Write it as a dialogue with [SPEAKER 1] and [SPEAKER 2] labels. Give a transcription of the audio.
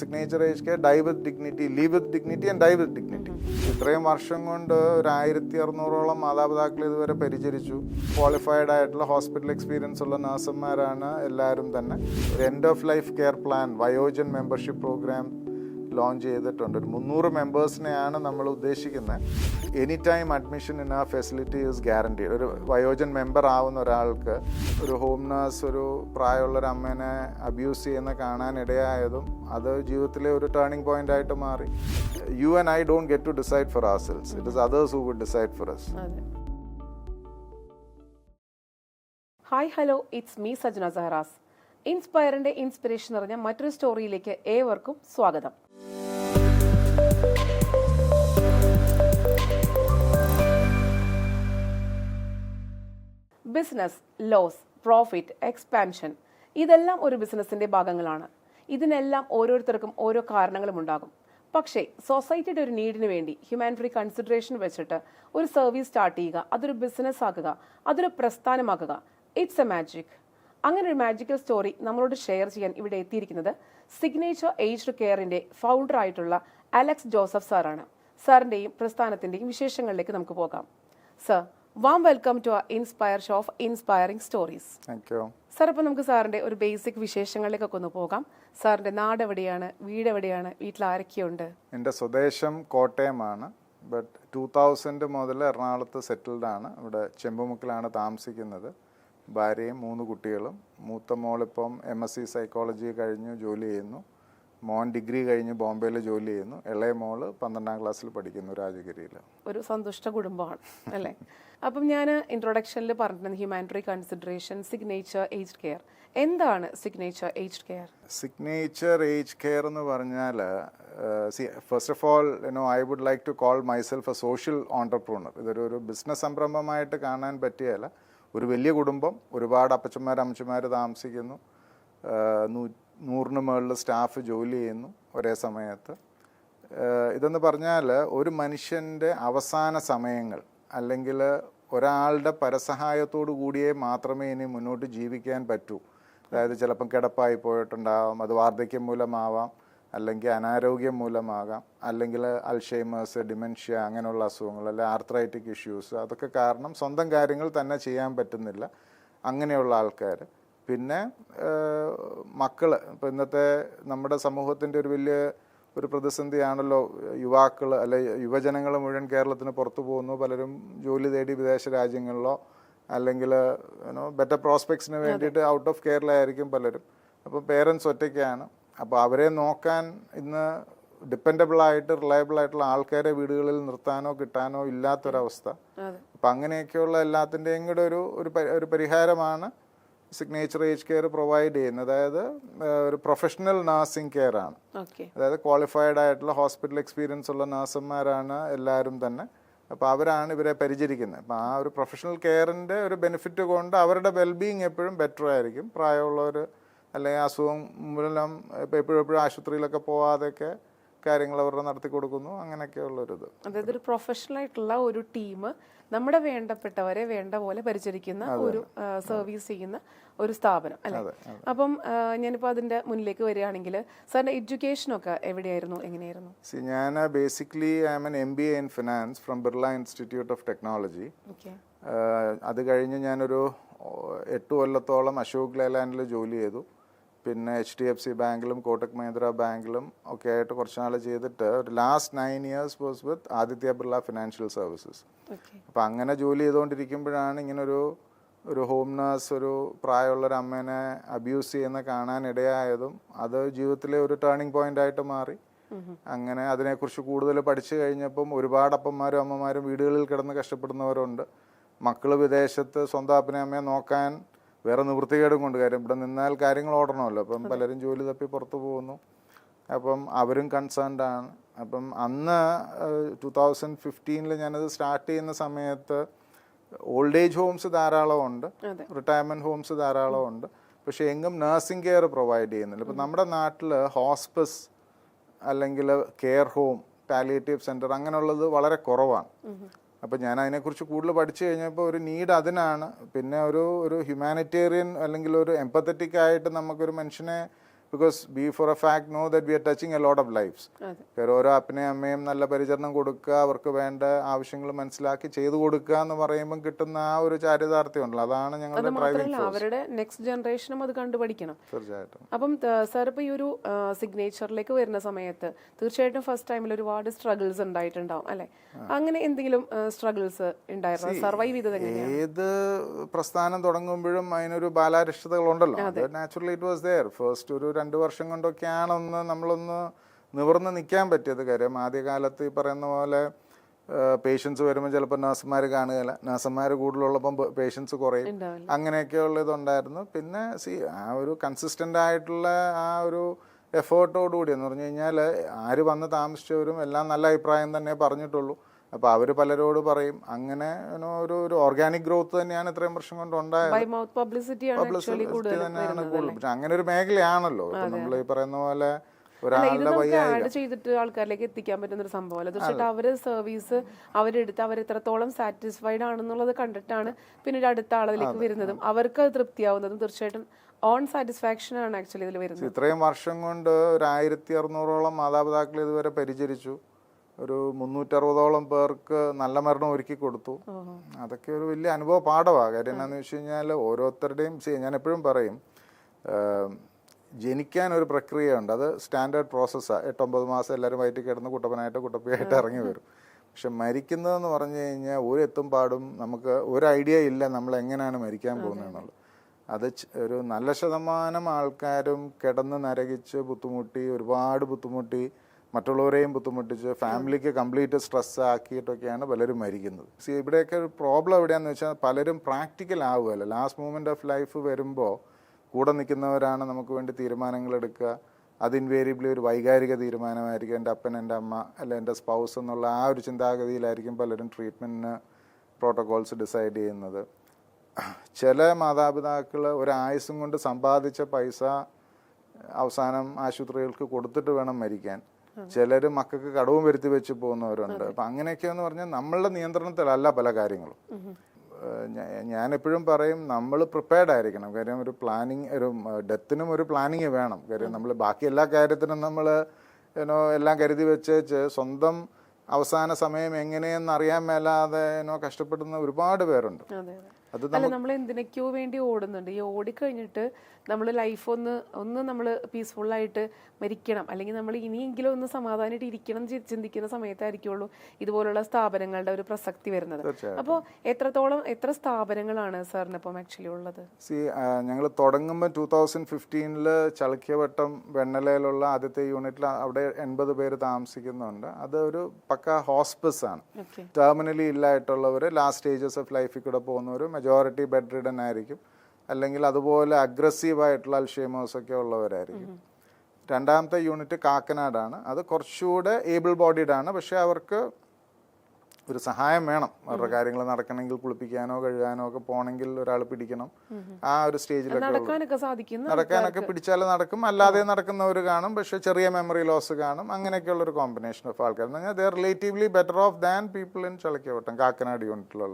[SPEAKER 1] Signature age care die with dignity live with dignity and die with dignity ഇത്രയും വർഷം കൊണ്ട് ഒരു ആയിരത്തി അറുന്നൂറോളം മാതാപിതാക്കൾ ഇതുവരെ പരിചരിച്ചു. ക്വാളിഫൈഡ് ആയിട്ടുള്ള ഹോസ്പിറ്റൽ എക്സ്പീരിയൻസ് ഉള്ള നഴ്സുമാരാണ് എല്ലാവരും തന്നെ. End of life care plan Vayojan membership program launch ചെയ്തിട്ടുണ്ട്. ഒരു മുന്നൂറ് മെമ്പേഴ്സിനെയാണ് നമ്മൾ ഉദ്ദേശിക്കുന്നത്. Any time admission in a facility is guarantee ഒരു വയോജൻ മെമ്പർ ആവുന്ന ഒരാൾക്ക് ഒരു ഹോം നേഴ്സ് ഒരു പ്രായമുള്ള ഒരു അമ്മേനെ അബ്യൂസ് ചെയ്യുന്ന കാണാനിടയായതും അത് ജീവിതത്തിലെ ഒരു ടേണിംഗ് പോയിന്റ് ആയിട്ട് മാറി. You and I don't get to decide for ourselves it is others who would decide for
[SPEAKER 2] അതെ. Hi hello it's me Sajna സഹറാസ് ഇൻസ്പയറിന്റെ ഇൻസ്പിറേഷൻ നിറഞ്ഞ മറ്റൊരു സ്റ്റോറിയിലേക്ക് ഏവർക്കും സ്വാഗതം. ബിസിനസ് ലോസ് പ്രോഫിറ്റ് എക്സ്പാൻഷൻ ഇതെല്ലാം ഒരു ബിസിനസിന്റെ ഭാഗങ്ങളാണ്. ഇതിനെല്ലാം ഓരോരുത്തർക്കും ഓരോ കാരണങ്ങളും ഉണ്ടാകും. പക്ഷേ സൊസൈറ്റിയുടെ ഒരു നീഡിന് വേണ്ടി ഹ്യൂമാൻ ഫ്രീ കൺസിഡറേഷൻ വെച്ചിട്ട് ഒരു സർവീസ് സ്റ്റാർട്ട് ചെയ്യുക അതൊരു ബിസിനസ് ആക്കുക അതൊരു പ്രസ്ഥാനമാക്കുക ഇറ്റ്സ് എ മാജിക് അങ്ങനെ ഒരു മാജിക്കൽ സ്റ്റോറി നമ്മളോട് ഷെയർ ചെയ്യാൻ ഇവിടെ എത്തിയിരിക്കുന്നത് സിഗ്നേച്ചർ ഏജ്ഡ് കെയറിന്റെ ഫൗണ്ടർ ആയിട്ടുള്ള അലക്സ് ജോസഫ് സാറാണ് സാറിന്റെയും പ്രസ്ഥാനത്തിന്റെയും വിശേഷങ്ങളിലേക്ക് നമുക്ക് പോകാം. Sir warm welcome to inspire show of inspiring stories sir അപ്പൊ നമുക്ക് സാറിന്റെ ഒരു ബേസിക് വിശേഷങ്ങളിലേക്കൊക്കെ ഒന്ന് പോകാം. സാറിന്റെ നാട് എവിടെയാണ്? വീട് എവിടെയാണ്? വീട്ടിൽ ആരൊക്കെയുണ്ട്
[SPEAKER 1] എന്റെ സ്വദേശം കോട്ടയമാണ്. ബട്ട് ടൂ തൗസൻഡ് മുതൽ എറണാകുളത്ത് സെറ്റിൽഡ് ആണ്. ഇവിടെ ചെമ്പുമുക്കിലാണ് താമസിക്കുന്നത്. ഭാര്യയും മൂന്ന് കുട്ടികളും. മൂത്ത മോളിപ്പം എം എസ് സി സൈക്കോളജി കഴിഞ്ഞു ജോലി ചെയ്യുന്നു. മോൻ ഡിഗ്രി കഴിഞ്ഞ് ബോംബെയിൽ ജോലി ചെയ്യുന്നു. ഇളയ മോൾ പന്ത്രണ്ടാം ക്ലാസ്സിൽ പഠിക്കുന്നു രാജഗിരിയിൽ
[SPEAKER 2] ഒരു സന്തുഷ്ട കുടുംബമാണ് അല്ലേ? അപ്പം ഞാൻ ഇൻട്രൊഡക്ഷനിൽ പറഞ്ഞിരുന്നു humanitarian consideration signature age care എന്താണ് signature age care
[SPEAKER 1] signature age care എന്ന് പറഞ്ഞാൽ first of all you know I would like to call myself a social entrepreneur ഇതൊരു ഒരു ബിസിനസ് സംരംഭമായിട്ട് കാണാൻ പറ്റിയല്ല ഒരു വലിയ കുടുംബം ഒരുപാട് അപ്പച്ചന്മാർ അമ്മച്ചന്മാർ താമസിക്കുന്നു. നൂറിന് മുകളിൽ സ്റ്റാഫ് ജോലി ചെയ്യുന്നു ഒരേ സമയത്ത്. ഇതെന്ന് പറഞ്ഞാൽ ഒരു മനുഷ്യന്റെ അവസാന സമയങ്ങൾ അല്ലെങ്കിൽ ഒരാളുടെ പരസഹായത്തോടു കൂടിയേ മാത്രമേ ഇനി മുന്നോട്ട് ജീവിക്കാൻ പറ്റൂ. അതായത് ചിലപ്പം കിടപ്പായി പോയിട്ടുണ്ടാവാം അത് വാർദ്ധക്യം മൂലമാവാം അല്ലെങ്കിൽ അനാരോഗ്യം മൂലമാകാം അല്ലെങ്കിൽ അൽഷൈമേഴ്സ് ഡിമെൻഷ്യ അങ്ങനെയുള്ള അസുഖങ്ങൾ അല്ലെങ്കിൽ ആർത്രൈറ്റിക് ഇഷ്യൂസ് അതൊക്കെ കാരണം സ്വന്തം കാര്യങ്ങൾ തന്നെ ചെയ്യാൻ പറ്റുന്നില്ല. അങ്ങനെയുള്ള ആൾക്കാർ പിന്നെ മക്കൾ ഇപ്പോൾ ഇന്നത്തെ നമ്മുടെ സമൂഹത്തിന്റെ ഒരു വലിയ ഒരു പ്രതിസന്ധിയാണല്ലോ യുവാക്കൾ അല്ലെ യുവജനങ്ങൾ മുഴുവൻ കേരളത്തിന് പുറത്തു പോകുന്നു പലരും ജോലി തേടി വിദേശ രാജ്യങ്ങളിലോ അല്ലെങ്കിൽ ബെറ്റർ പ്രോസ്പെക്ട്സിന് വേണ്ടിയിട്ട് ഔട്ട് ഓഫ് കേരള ആയിരിക്കും പലരും. അപ്പോൾ പേരൻസ് ഒറ്റയ്ക്കാണ്. അപ്പോൾ അവരെ നോക്കാൻ ഇന്ന് ഡിപ്പെൻഡബിൾ ആയിട്ട് റിലയബിൾ ആയിട്ടുള്ള ആൾക്കാരെ വീടുകളിൽ നിർത്താനോ കിട്ടാനോ ഇല്ലാത്തൊരവസ്ഥ. അപ്പം അങ്ങനെയൊക്കെയുള്ള എല്ലാത്തിന്റെയും കൂടെ ഒരു ഒരു പരിഹാരമാണ് സിഗ്നേച്ചർ ഏജ് കെയർ പ്രൊവൈഡ് ചെയ്യുന്നത്. അതായത് ഒരു പ്രൊഫഷണൽ നഴ്സിംഗ് കെയർ ആണ്. അതായത് ക്വാളിഫൈഡ് ആയിട്ടുള്ള ഹോസ്പിറ്റൽ എക്സ്പീരിയൻസ് ഉള്ള നഴ്സുമാരാണ് എല്ലാവരും തന്നെ. അപ്പോൾ അവരാണ് ഇവരെ പരിചരിക്കുന്നത്. അപ്പോൾ ആ ഒരു പ്രൊഫഷണൽ കെയറിന്റെ ഒരു ബെനിഫിറ്റ് കൊണ്ട് അവരുടെ വെൽബീങ് എപ്പോഴും ബെറ്റർ ആയിരിക്കും. പ്രായമുള്ളവർ അല്ലെങ്കിൽ അസുഖം മൂലം ഇപ്പോൾ എപ്പോഴും എപ്പോഴും ആശുപത്രിയിലൊക്കെ പോവാതെയൊക്കെ കാര്യങ്ങൾ അവരുടെ നടത്തി കൊടുക്കുന്നു. അങ്ങനെയൊക്കെയുള്ളൊരിത്.
[SPEAKER 2] അതായത് ഒരു പ്രൊഫഷണൽ ആയിട്ടുള്ള ഒരു ടീം നമ്മുടെ വേണ്ടപ്പെട്ടവരെ വേണ്ട പോലെ പരിചരിക്കുന്ന ഒരു സർവീസ് ചെയ്യുന്ന ഒരു സ്ഥാപനം അല്ലേ? അപ്പം ഞാനിപ്പോൾ അതിന്റെ അതിന്റെ മുന്നിലേക്ക് വരികയാണെങ്കിൽ സാറിന്റെ എഡ്യൂക്കേഷനൊക്കെ എവിടെയായിരുന്നു? എങ്ങനെയായിരുന്നു?
[SPEAKER 1] സി ഞാൻ basically I am an M B A in finance from Birla Institute of Technology
[SPEAKER 2] okay
[SPEAKER 1] അത് കഴിഞ്ഞ് ഞാനൊരു എട്ട് കൊല്ലത്തോളം അശോക് ലേലാൻഡിൽ ജോലി ചെയ്തു. പിന്നെ എച്ച് ഡി എഫ് സി ബാങ്കിലും കോട്ടക് മഹീന്ദ്ര ബാങ്കിലും ഒക്കെ ആയിട്ട് കുറച്ച് നാൾ ചെയ്തിട്ട് ഒരു last nine years was with Aditya Birla Financial Services അപ്പം അങ്ങനെ ജോലി ചെയ്തുകൊണ്ടിരിക്കുമ്പോഴാണ് ഇങ്ങനൊരു ഒരു ഹോം നേഴ്സ് ഒരു പ്രായമുള്ള ഒരു അമ്മേനെ അബ്യൂസ് ചെയ്യുന്ന കാണാനിടയായതും അത് ജീവിതത്തിലെ ഒരു ടേണിംഗ് പോയിന്റ് ആയിട്ട് മാറി. അങ്ങനെ അതിനെക്കുറിച്ച് കൂടുതൽ പഠിച്ചു കഴിഞ്ഞപ്പം ഒരുപാട് അപ്പന്മാരും അമ്മമാരും വീടുകളിൽ കിടന്ന് കഷ്ടപ്പെടുന്നവരുണ്ട്. മക്കൾ വിദേശത്ത് സ്വന്തം അപ്പനെ അമ്മയെ നോക്കാൻ വേറെ നിവൃത്തികേടും കൊണ്ട് കാര്യം. ഇവിടെ നിന്നാൽ കാര്യങ്ങൾ ഓടണമല്ലോ. അപ്പം പലരും ജോലി തപ്പി പുറത്തു പോകുന്നു. അപ്പം അവരും കൺസേൺഡ് ആണ്. അപ്പം അന്ന് ടു തൗസൻഡ് ഫിഫ്റ്റീനിൽ ഞാനത് സ്റ്റാർട്ട് ചെയ്യുന്ന സമയത്ത് ഓൾഡ് ഏജ് ഹോംസ്
[SPEAKER 2] ധാരാളമുണ്ട്.
[SPEAKER 1] റിട്ടയർമെന്റ് ഹോംസ് ധാരാളമുണ്ട് പക്ഷേ എങ്ങും നഴ്സിംഗ് കെയർ പ്രൊവൈഡ് ചെയ്യുന്നില്ല. ഇപ്പം നമ്മുടെ നാട്ടിൽ ഹോസ്പിസ് അല്ലെങ്കിൽ കെയർ ഹോം പാലിയേറ്റീവ് സെന്റർ അങ്ങനെയുള്ളത് വളരെ കുറവാണ്. അപ്പം ഞാൻ അതിനെക്കുറിച്ച് കൂടുതൽ പഠിച്ചു കഴിഞ്ഞപ്പോൾ ഒരു നീഡ് അതിനാണ്. പിന്നെ ഒരു ഒരു ഹ്യൂമാനിറ്റേറിയൻ അല്ലെങ്കിൽ ഒരു എമ്പത്തറ്റിക് ആയിട്ട് നമുക്കൊരു മനുഷ്യനെ because be for a fact know that we are touching a lot of lives വേറെ ഓരോ അപ്പനെയും അമ്മയും നല്ല പരിചരണം കൊടുക്കുക അവർക്ക് വേണ്ട ആവശ്യങ്ങൾ മനസ്സിലാക്കി ചെയ്തു കൊടുക്കുക എന്ന് പറയുമ്പോൾ കിട്ടുന്ന ആ ഒരു ചാരിതാർത്ഥ്യം ഉണ്ടല്ലോ അതാണ്
[SPEAKER 2] ഞങ്ങൾ
[SPEAKER 1] ഞങ്ങളുടെ ഡ്രൈവിംഗ്
[SPEAKER 2] മാത്രമല്ല അവരുടെ നെക്സ്റ്റ് ജനറേഷനും അത് കണ്ടുപഠിക്കണം.
[SPEAKER 1] തീർച്ചയായിട്ടും.
[SPEAKER 2] അപ്പം സാർ ഇപ്പോൾ ഈ ഒരു സിഗ്നേച്ചറിലേക്ക് വരുന്ന സമയത്ത് തീർച്ചയായിട്ടും ഫസ്റ്റ് ടൈമിൽ ഒരുപാട് സ്ട്രഗിൾസ് ഉണ്ടായിട്ടുണ്ടാവും അല്ലെ? അങ്ങനെ എന്തെങ്കിലും സ്ട്രഗിൾസ് ഉണ്ടായിരുന്നു? സർവൈവ് ചെയ്തത്
[SPEAKER 1] ഏത് പ്രസ്ഥാനം തുടങ്ങുമ്പോഴും അതിനൊരു ബാലാരിഷ്ടതകളുണ്ടല്ലോ. Naturally it was there first ഒരു രണ്ട് വർഷം കൊണ്ടൊക്കെയാണൊന്ന് നമ്മളൊന്ന് നിവർന്ന് നിൽക്കാൻ പറ്റിയത് കാര്യം. ആദ്യകാലത്ത് ഈ പറയുന്ന പോലെ പേഷ്യൻസ് വരുമ്പോൾ ചിലപ്പോൾ നഴ്സുമാർ കാണുകയില്ല. നഴ്സുമാർ കൂടുതലുള്ളപ്പം പേഷ്യൻസ് കുറയും.
[SPEAKER 2] അങ്ങനെയൊക്കെ
[SPEAKER 1] അങ്ങനെയൊക്കെയുള്ള ഇതുണ്ടായിരുന്നു. പിന്നെ സി ആ ഒരു കൺസിസ്റ്റന്റ് ആയിട്ടുള്ള ആ ഒരു എഫേർട്ടോടുകൂടി എന്ന് പറഞ്ഞു കഴിഞ്ഞാൽ ആര് വന്ന് താമസിച്ചവരും എല്ലാം നല്ല അഭിപ്രായം തന്നെ പറഞ്ഞിട്ടുള്ളൂ. അപ്പോൾ അവർ പലരോട് പറയും അങ്ങനെ ഒരു ഒരു ഓർഗാനിക് ഗ്രോത്ത് തന്നെയാണ് ഇത്രയും വർഷം കൊണ്ട് ഉണ്ടായത്.
[SPEAKER 2] പബ്ലിസിറ്റി
[SPEAKER 1] തന്നെയാണ് കൂടുതൽ. പക്ഷെ അങ്ങനെ ഒരു മേഖലയാണല്ലോ. നമ്മൾ ഈ പറയുന്ന പോലെ
[SPEAKER 2] ആഡ് ചെയ്തിട്ട് ആൾക്കാരിലേക്ക് എത്തിക്കാൻ പറ്റുന്ന ഒരു സംഭവമല്ല തീർച്ചയായിട്ടും അവർ സർവീസ് അവരെടുത്ത് അവർ എത്രത്തോളം സാറ്റിസ്ഫൈഡ് ആണെന്നുള്ളത് കണ്ടിട്ടാണ് പിന്നീട് അടുത്ത ആളിലേക്ക് വരുന്നതും. അവർക്ക് അത് തൃപ്തിയാവുന്നതും തീർച്ചയായിട്ടും ഓൺ സാറ്റിസ്ഫാക്ഷൻ ആണ് ആക്ച്വലി ഇതിൽ വരുന്നത്.
[SPEAKER 1] ഇത്രയും വർഷം കൊണ്ട് ഒരു ആയിരത്തി അറുന്നൂറോളം മാതാപിതാക്കൾ ഇതുവരെ പരിചരിച്ചു. ഒരു മുന്നൂറ്ററുപതോളം പേർക്ക് നല്ല മരണം ഒരുക്കി കൊടുത്തു. അതൊക്കെ ഒരു വലിയ അനുഭവ പാഠമാണ് കാര്യം എന്താണെന്ന് വെച്ച് കഴിഞ്ഞാൽ ഓരോരുത്തരുടെയും ഞാൻ എപ്പോഴും പറയും ജനിക്കാൻ ഒരു പ്രക്രിയയുണ്ട്. അത് സ്റ്റാൻഡേർഡ് പ്രോസസ്സാണ് എട്ടൊമ്പത് മാസം എല്ലാവരും വയറ്റിൽ കിടന്ന് കുട്ടപ്പനായിട്ട് കുട്ടപ്പിയായിട്ട് ഇറങ്ങി വരും. പക്ഷെ മരിക്കുന്നതെന്ന് പറഞ്ഞു കഴിഞ്ഞാൽ ഒരു എത്തും പാടും നമുക്ക് ഒരു ഐഡിയ ഇല്ല നമ്മൾ എങ്ങനെയാണ് മരിക്കാൻ പോകുന്നതെന്നുള്ളത് അത് ഒരു നല്ല ശതമാനം ആൾക്കാരും കിടന്ന് നരകിച്ച് ബുദ്ധിമുട്ടി ഒരുപാട് ബുദ്ധിമുട്ടി മറ്റുള്ളവരെയും ബുദ്ധിമുട്ടിച്ച് ഫാമിലിക്ക് കംപ്ലീറ്റ് സ്ട്രെസ് ആക്കിയിട്ടൊക്കെയാണ് പലരും മരിക്കുന്നത്. സി ഇവിടെയൊക്കെ ഒരു പ്രോബ്ലം എവിടെയാണെന്ന് വെച്ചാൽ പലരും പ്രാക്ടിക്കൽ ആവുകയല്ല. ലാസ്റ്റ് മൂമെന്റ് ഓഫ് ലൈഫ് വരുമ്പോൾ കൂടെ നിൽക്കുന്നവരാണ് നമുക്ക് വേണ്ടി തീരുമാനങ്ങൾ എടുക്കുക. അത് ഇൻവേരിയബിളി ഒരു വൈകാരിക തീരുമാനമായിരിക്കും. എന്റെ അപ്പൻ എന്റെ അമ്മ അല്ല എന്റെ സ്പൗസ് എന്നുള്ള ആ ഒരു ചിന്താഗതിയിലായിരിക്കും പലരും ട്രീറ്റ്മെന്റിന് പ്രോട്ടോകോൾസ് ഡിസൈഡ് ചെയ്യുന്നത്. ചില മാതാപിതാക്കൾ ഒരായുസും കൊണ്ട് സമ്പാദിച്ച പൈസ അവസാനം ആശുപത്രികൾക്ക് കൊടുത്തിട്ട് വേണം മരിക്കാൻ. ചിലർ മക്കൾക്ക് കടവും വരുത്തി വെച്ച് പോകുന്നവരുണ്ട്. അപ്പം അങ്ങനെയൊക്കെ എന്ന് പറഞ്ഞാൽ നമ്മളുടെ നിയന്ത്രണത്തിലല്ല പല കാര്യങ്ങളും. ഞാനെപ്പോഴും പറയും നമ്മൾ പ്രിപ്പയർഡ് ആയിരിക്കണം. കാര്യം ഒരു പ്ലാനിങ് ഒരു ഡെത്തിനും ഒരു പ്ലാനിങ് വേണം. കാര്യം നമ്മൾ ബാക്കി എല്ലാ കാര്യത്തിനും നമ്മൾ ഏനോ എല്ലാം കരുതി വെച്ച് സ്വന്തം അവസാന സമയം എങ്ങനെയെന്ന് അറിയാൻ മേലാതെ ഏനോ കഷ്ടപ്പെടുന്ന ഒരുപാട് പേരുണ്ട്.
[SPEAKER 2] അതെ അല്ല നമ്മൾ എന്തിനൊക്കെയോ വേണ്ടി ഓടുന്നുണ്ട്. ഈ ഓടിക്കഴിഞ്ഞിട്ട് നമ്മൾ ലൈഫ് ഒന്ന് ഒന്ന് നമ്മൾ പീസ്ഫുൾ ആയിട്ട് മരിക്കണം. അല്ലെങ്കിൽ നമ്മൾ ഇനിയെങ്കിലും ഒന്ന് സമാധാനമായിട്ട് ഇരിക്കണം എന്ന് ചിന്തിക്കുന്ന സമയത്തായിരിക്കുള്ളൂ ഇതുപോലുള്ള സ്ഥാപനങ്ങളുടെ ഒരു പ്രസക്തി വരുന്നത്. അപ്പോൾ എത്രത്തോളം എത്ര സ്ഥാപനങ്ങളാണ് സാറിന് ഇപ്പം ആക്ച്വലി ഉള്ളത്?
[SPEAKER 1] സി ഞങ്ങൾ തുടങ്ങുമ്പോൾ ടൂ തൗസൻഡ് ഫിഫ്റ്റീനിൽ ചളക്കിയവട്ടം വെണ്ണലയിലുള്ള ആദ്യത്തെ യൂണിറ്റിൽ അവിടെ എൺപത് പേര് താമസിക്കുന്നുണ്ട്. അത് ഒരു പക്ക ഹോസ്പിസ് ആണ്. ടെർമിനലി ഇല്ലായിട്ടുള്ളവർ ലാസ്റ്റ് സ്റ്റേജസ് ഓഫ് ലൈഫിൽ കൂടെ പോകുന്നവർ മെജോറിറ്റി ബെഡ് റിഡൻ ആയിരിക്കും അല്ലെങ്കിൽ അതുപോലെ അഗ്രസീവ് ആയിട്ടുള്ള അൽഷേമേഴ്സ് ഒക്കെ ഉള്ളവരായിരിക്കും. രണ്ടാമത്തെ യൂണിറ്റ് കാക്കനാടാണ്. അത് കുറച്ചുകൂടെ ഏബിൾ ബോഡിഡ് ആണ് പക്ഷേ അവർക്ക് ഒരു സഹായം വേണം. അവരുടെ കാര്യങ്ങൾ നടക്കണമെങ്കിൽ കുളിപ്പിക്കാനോ കഴുകാനോ ഒക്കെ പോകണമെങ്കിൽ ഒരാൾ പിടിക്കണം. ആ ഒരു സ്റ്റേജിലൊക്കെ
[SPEAKER 2] നടക്കാനൊക്കെ
[SPEAKER 1] പിടിച്ചാൽ നടക്കും. അല്ലാതെ നടക്കുന്നവർ കാണും. പക്ഷെ ചെറിയ മെമ്മറി ലോസ് കാണും. അങ്ങനെയൊക്കെയുള്ള ഒരു കോമ്പിനേഷൻ ഓഫ് ആൾക്കാർ they're relatively better off than people in ചളക്കിയവട്ടം Kakkanad യൂണിറ്റിലുള്ള